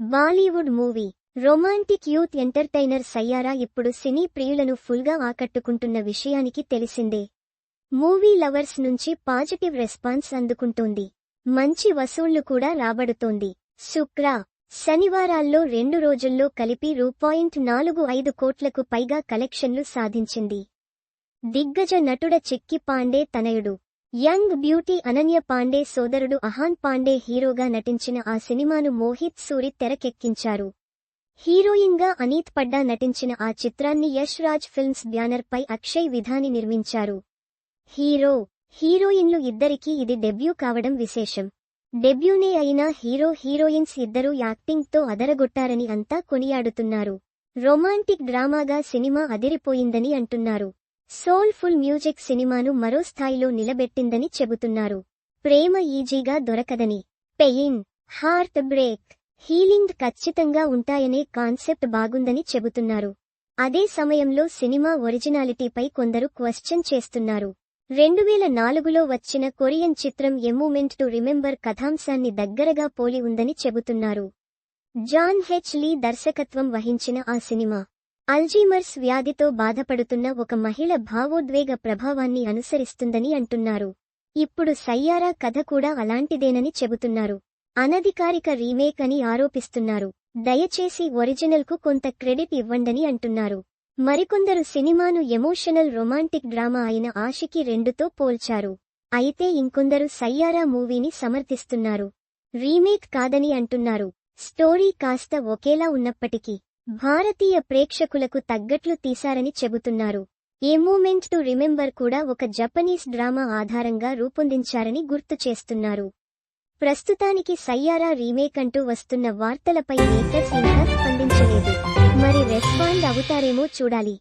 Bollywood movie romantic youth entertainer Saiyaara ఇప్పుడు సినీ ప్రియులను ఫుల్గా ఆకట్టుకుంటున్న విషయానికి తెలిసిందే. మూవీ లవర్స్ నుంచి పాజిటివ్ రెస్పాన్స్ అందుకుంటోంది. మంచి వసూళ్ళు కూడా రాబడుతోంది. శుక్ర శనివారాల్లో రెండు రోజుల్లో కలిపి రూ. పాయింట్ నాలుగు ఐదు కోట్లకు పైగా కలెక్షన్లు సాధించింది. దిగ్గజ నటుడ చిక్కి పాండే తనయుడు. యంగ్ బ్యూటీ అనన్య పాండే సోదరుడు అహాన్ పాండే హీరోగా నటించిన ఆ సినిమాను మోహిత్ సూరి తెరకెక్కించారు. హీరోయిన్గా అనీత్ పడ్డా నటించిన ఆ చిత్రాన్ని యష్ రాజ్ ఫిల్మ్స్ బ్యానర్పై అక్షయ్ విధాని నిర్మించారు. హీరో హీరోయిన్లు ఇద్దరికీ ఇది డెబ్యూ కావడం విశేషం. డెబ్యూనే అయినా హీరో హీరోయిన్స్ ఇద్దరూ యాక్టింగ్తో అదరగొట్టారని అంతా కొనియాడుతున్నారు. రొమాంటిక్ డ్రామాగా సినిమా అదిరిపోయిందని అంటున్నారు. సోల్ఫుల్ మ్యూజిక్ సినిమాను మరో స్థాయిలో నిలబెట్టిందని చెబుతున్నారు. ప్రేమ ఈజీగా దొరకదని. పెయిన్ హార్ట్ బ్రేక్ హీలింగ్ ఖచ్చితంగా ఉంటాయనే కాన్సెప్ట్ బాగుందని చెబుతున్నారు. అదే సమయంలో సినిమా ఒరిజినాలిటీపై కొందరు క్వశ్చన్ చేస్తున్నారు. రెండువేల నాలుగులో వచ్చిన కొరియన్ చిత్రం ఎమూమెంట్ టు రిమెంబర్ కథాంశాన్ని దగ్గరగా పోలి ఉందని చెబుతున్నారు. జాన్ హెచ్ లీ దర్శకత్వం వహించిన ఆ సినిమా. అల్జీమర్స్ వ్యాధితో బాధపడుతున్న ఒక మహిళ భావోద్వేగ ప్రభావాన్ని అనుసరిస్తుందని అంటున్నారు. ఇప్పుడు సయ్యారా కథ కూడా అలాంటిదేనని చెబుతున్నారు. అనధికారిక రీమేక్ అని ఆరోపిస్తున్నారు. దయచేసి ఒరిజినల్కు కొంత క్రెడిట్ ఇవ్వండని అంటున్నారు. మరికొందరు సినిమాను ఎమోషనల్ రొమాంటిక్ డ్రామా అయిన ఆషికి రెండుతో పోల్చారు. అయితే ఇంకొందరు సయ్యారా మూవీని సమర్థిస్తున్నారు. రీమేక్ కాదని అంటున్నారు. స్టోరీ కాస్త ఒకేలా ఉన్నప్పటికీ భారతీయ ప్రేక్షకులకు తగ్గట్లు తీశారని చెబుతున్నారు. ఏ మూమెంట్ టు రిమెంబర్ కూడా ఒక జపనీస్ డ్రామా ఆధారంగా రూపొందించారని గుర్తు చేస్తున్నారు. ప్రస్తుతానికి సయ్యారా రీమేక్ అంటూ వస్తున్న వార్తలపై మేకర్స్ ఇంకా స్పందించలేదు. మరి రెస్పాండ్ అవుతారేమో చూడాలి.